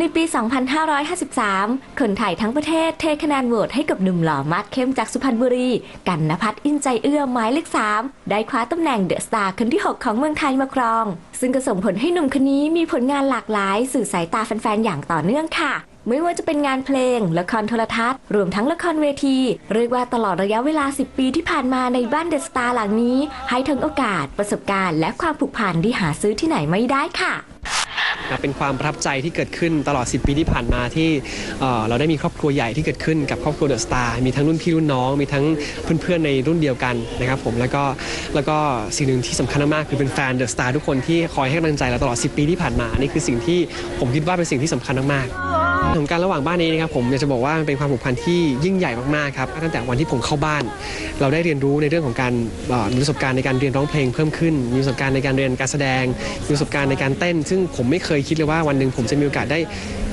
ในปี 2553 คนไทยทั้งประเทศเทคะแนนโหวตให้กับหนุ่มหล่อมัดเข้มจากสุพรรณบุรี กันนภัทรอินใจเอื้อหมายเลข 3 ได้คว้าตำแหน่งเดอะสตาร์คนที่ 6 ของเมืองไทยมาครอง ซึ่งก็ส่งผลให้หนุ่มคนนี้มีผลงานหลากหลาย สื่อสายตาแฟนๆ อย่างต่อเนื่องค่ะไม่ว่าจะเป็นงานเพลง ละครโทรทัศน์ รวมทั้งละครเวที เรียกว่าตลอดระยะเวลา 10 ปีที่ผ่านมาในบ้านเดอะสตาร์หลังนี้ ให้ทั้งโอกาส ประสบการณ์ และความผูกพันที่หาซื้อที่ไหนไม่ได้ค่ะ นะเป็นความประทับใจที่เกิดขึ้นตลอด 10 ปีที่ผ่านมาที่เเราได้มีครอบครัวใหญ่ที่เกิดขึ้นกับครอบครัวเดอะสตาร์มีทั้งรุ่นพี่รุ่นน้องมีทั้งเพื่อนๆในรุ่นเดียวกันนะครับผมแล้วก็แล้วก็สิ่งหนึ่งที่สำคัญมากคือเป็นแฟนเดอะสตาร์ทุกคนที่คอยให้กำลังใจเราตลอด 10 ปีที่ผ่านมานี่คือสิ่งที่ผมคิดว่าเป็นสิ่งที่สำคัญมากๆ ของการระหว่างบ้านนี้นะครับผมอยากจะบอกว่ามันเป็นความผูกพันที่ยิ่งใหญ่มากๆครับตั้งแต่วันที่ผมเข้าบ้าน เราได้เรียนรู้ในเรื่องของการมีประสบการณ์ในการเรียนร้องเพลงเพิ่มขึ้น มีประสบการณ์ในการเรียนการแสดงมีประสบการณ์ในการเต้น ซึ่งผมไม่เคยคิดเลยว่าวันหนึ่งผมจะมีโอกาสได้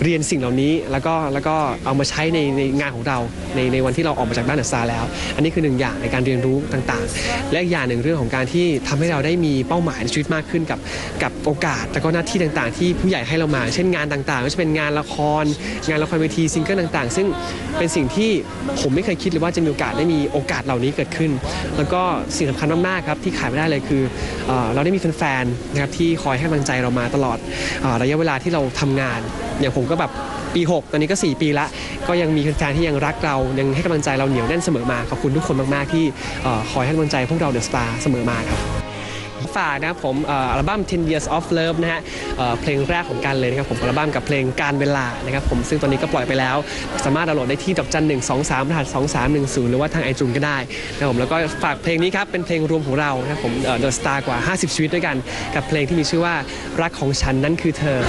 เรียนสิ่งเหล่านี้แล้วก็แล้วก็เอามาใช้ในในงานของเราในในวันที่เราออกมาจากบ้านเดอะสตาร์แล้ว อันนี้คือหนึ่งอย่างในการเรียนรู้ต่างๆ และอีกอย่างหนึ่งเรื่องของการที่ทำให้เราได้มีเป้าหมายในชีวิตมากขึ้นกับกับโอกาสแล้วก็หน้าที่ต่างๆ ที่ผู้ใหญ่ให้เรามา เช่นงานต่างๆไม่ว่าจะเป็นงานละคร งานละครเวทีซิงเกิลต่างๆ ซึ่งเป็นสิ่งที่ผมไม่เคยคิดเลยว่าจะมีโอกาสได้มีโอกาสเหล่านี้เกิดขึ้น แล้วก็สิ่งสำคัญมากๆครับที่ขาดไม่ได้เลยคือเราได้มีแฟนๆนะครับที่คอยให้กำลังใจเรามาตลอดระยะเวลาที่เราทำงานอย่างผมก็แบบปี 6 ตอนนี้ก็ 4 ปีละ ก็ยังมีแฟนๆที่ยังรักเรา ยังให้กำลังใจเราเหนียวแน่นเสมอมา ขอบคุณทุกคนมาก ๆ ที่คอยให้กำลังใจพวกเราเดอะสตาร์เสมอมาครับฝากนะครับผมอัลบั้ม 10 Years of Love นะฮะเพลงแรกของกันเลยนะครับผมอัลบั้มกับเพลงการเวลานะครับผมซึ่งตอนนี้ก็ปล่อยไปแล้ว สามารถดาวน์โหลดได้ที่ดอกจัน1 2 3รหัส2 3 1 0หนึ่งศูนย์หรือว่าทางไอจูนก็ได้นะครับผมแล้วก็ฝากเพลงนี้ครับ เป็นเพลงรวมของเรานะครับผมเดอะสตาร์กว่า 50 ชีวิตด้วยกัน กับเพลงที่มีชื่อว่ารักของฉันนั้นคือเธอ